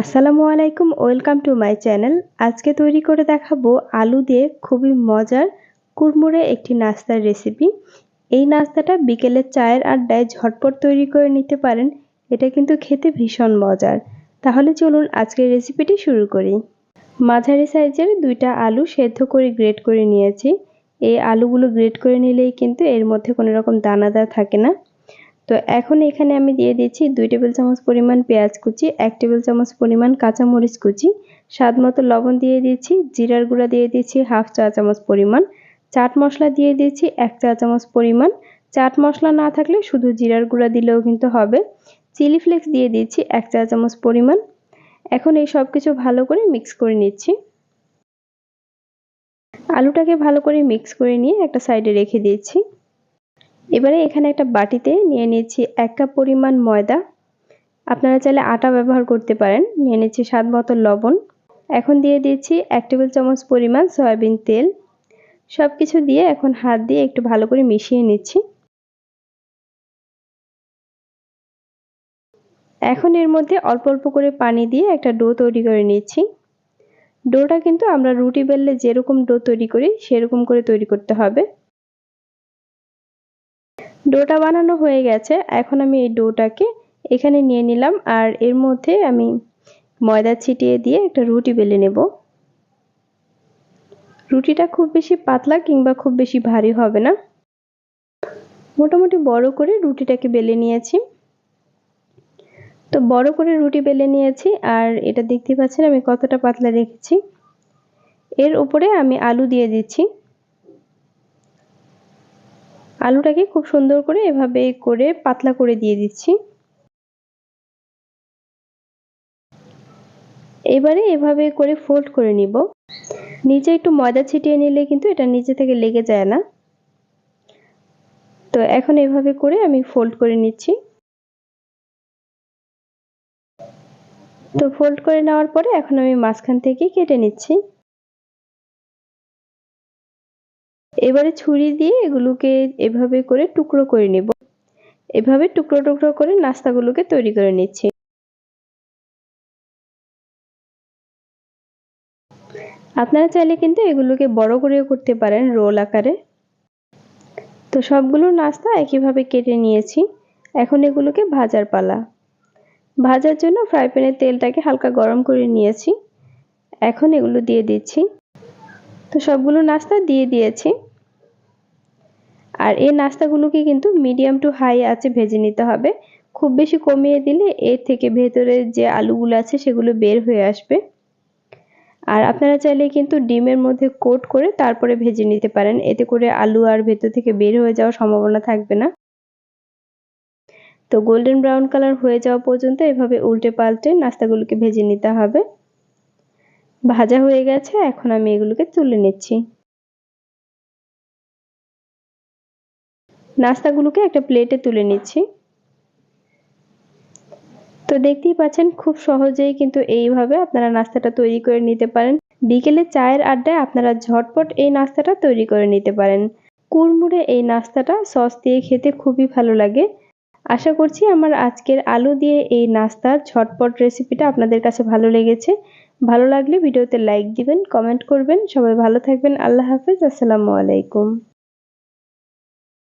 আসসালামু আলাইকুম, welcome to my channel. আজকে তৈরি করে দেখাবো আলু দিয়ে খুবই মজার কুরমুরে একটি নাস্তার রেসিপি। এই নাস্তাটা বিকেলের চায়ের আড্ডায় ঝটপট তৈরি করে নিতে পারেন, এটা কিন্তু খেতে ভীষণ মজার। তাহলে চলুন আজকের রেসিপিটি শুরু করি। মাঝারি সাইজের দুইটা আলু সেদ্ধ করে গ্রেট করে নিয়েছি। এই আলুগুলো গ্রেট করে নিলেই কিন্তু এর মধ্যে কোনো রকম দানাদার থাকে না। তো এখন এখানে আমি দিয়ে দিচ্ছি দুই টেবিল চামচ পরিমাণ পেঁয়াজ কুচি, এক টেবিল চামচ পরিমাণ কাঁচামরিচ কুচি, স্বাদ মতো লবণ দিয়ে দিচ্ছি, জিরার গুঁড়া দিয়ে দিচ্ছি হাফ চা চামচ পরিমাণ, চাট মশলা দিয়ে দিচ্ছি এক চা চামচ পরিমাণ। চাট মশলা না থাকলে শুধু জিরার গুঁড়া দিলেও কিন্তু হবে। চিলি ফ্লেক্স দিয়ে দিচ্ছি এক চা চামচ পরিমাণ। এখন এই সব কিছু ভালো করে মিক্স করে নিচ্ছি। আলুটাকে ভালো করে মিক্স করে নিয়ে একটা সাইডে রেখে দিচ্ছি। এবারে এখানে একটা বাটিতে নিয়ে নিচ্ছি এক কাপ পরিমাণ ময়দা। আপনারা চাইলে আটা ব্যবহার করতে পারেন। নিয়ে নিচ্ছি স্বাদ মতো লবণ। এখন দিয়ে দিচ্ছি এক টেবিল চামচ পরিমাণ সয়াবিন তেল। সব কিছু দিয়ে এখন হাত দিয়ে একটু ভালো করে মিশিয়ে নিচ্ছি। এখন এর মধ্যে অল্প অল্প করে পানি দিয়ে একটা ডো তৈরি করে নিচ্ছি। ডোটা কিন্তু আমরা রুটি বেললে যেরকম ডো তৈরি করি, সেরকম করে তৈরি করতে হবে। ডোটা বানানো হয়ে গেছে। এখন আমি এই ডোটাকে এখানে নিয়ে নিলাম আর এর মধ্যে আমি ময়দা ছিটিয়ে দিয়ে একটা রুটি বেলে নেব। রুটিটা খুব বেশি পাতলা কিংবা খুব বেশি ভারী হবে না। মোটামুটি বড় করে রুটিটাকে বেলে নিয়েছি। তো বড় করে রুটি বেলে নিয়েছি আর এটা দেখতে পাচ্ছেন আমি কতটা পাতলা রেখেছি। এর উপরে আমি আলু দিয়ে দিচ্ছি। আলুটাকে খুব সুন্দর করে এভাবে করে পাতলা করে দিয়ে দিচ্ছি। এবারে এভাবে করে ফোল্ড করে নিব। নিচে একটু ময়দা ছিটিয়ে নিলে কিন্তু এটা নিচে থেকে লেগে যায় না। তো এখন এভাবে করে আমি ফোল্ড করে নিচ্ছি। তো ফোল্ড করে নেওয়ার পরে এখন আমি মাঝখান থেকে কেটে নিচ্ছি। এবারে ছুরি দিয়ে এগুলোকে এভাবে করে টুকরো করে নেব। এভাবে টুকরো টুকরো করে নাস্তাগুলোকে তৈরি করে নিচ্ছি। আপনারা চাইলে কিন্তু এগুলোকে বড় করেও করতে পারেন রোল আকারে। তো সবগুলো নাস্তা একইভাবে কেটে নিয়েছি। এখন এগুলোকে ভাজার পালা। ভাজার জন্য ফ্রাই প্যানের তেলটাকে হালকা গরম করে নিয়েছি। এখন এগুলো দিয়ে দিচ্ছি। তো সবগুলো নাস্তা দিয়ে দিয়েছি। আর এই নাস্তাগুলোকে কিন্তু মিডিয়াম টু হাই আছে ভেজে নিতে হবে। খুব বেশি কমিয়ে দিলে এর থেকে ভেতরে যে আলুগুলো আছে সেগুলো বের হয়ে আসবে। আর আপনারা চাইলে কিন্তু ডিমের মধ্যে কোট করে তারপরে ভেজে নিতে পারেন। এতে করে আলু আর ভেতর থেকে বের হয়ে যাওয়ার সম্ভাবনা থাকবে না। তো গোল্ডেন ব্রাউন কালার হয়ে যাওয়া পর্যন্ত এভাবে উল্টে পাল্টে নাস্তাগুলোকে ভেজে নিতে হবে। ভাজা হয়ে গেছে, এখন আমি এগুলোকে তুলে নিচ্ছি। নাস্তাগুলোকে একটা প্লেটে তুলে নিচ্ছি। তো দেখতেই পাচ্ছেন, খুব সহজেই কিন্তু এইভাবে আপনারা নাস্তাটা তৈরি করে নিতে পারেন। বিকেলে চায়ের আড্ডায় আপনারা ঝটপট এই নাস্তাটা তৈরি করে নিতে পারেন। কুড়মুড়ে এই নাস্তাটা সস দিয়ে খেতে খুবই ভালো লাগে। আশা করছি আমার আজকের আলু দিয়ে এই নাস্তার ঝটপট রেসিপিটা আপনাদের কাছে ভালো লেগেছে। ভালো লাগলে ভিডিওতে লাইক দিবেন, কমেন্ট করবেন। সবাই ভালো থাকবেন। আল্লাহ হাফিজ। আসসালামু আলাইকুম।